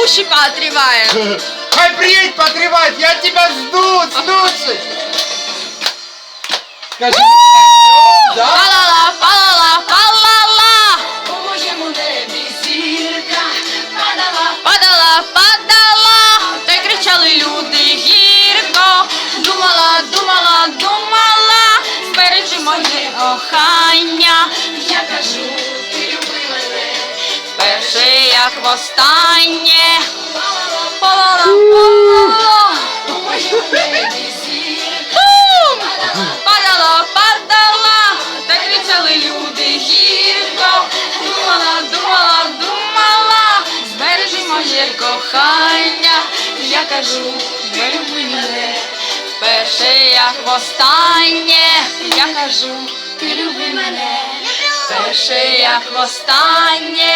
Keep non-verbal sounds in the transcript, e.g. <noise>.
душі поотріває. <laughs> Хай приедь потревать, я тебя жду, слушай. Скажи, да? Як востаннє. Бум! падала, Падала, та кричали люди гірко. Думала, думала, думала, збережи моє кохання. Я кажу, люби мене. Перше, як востаннє, я кажу, ти люби мене. Перше, як востаннє.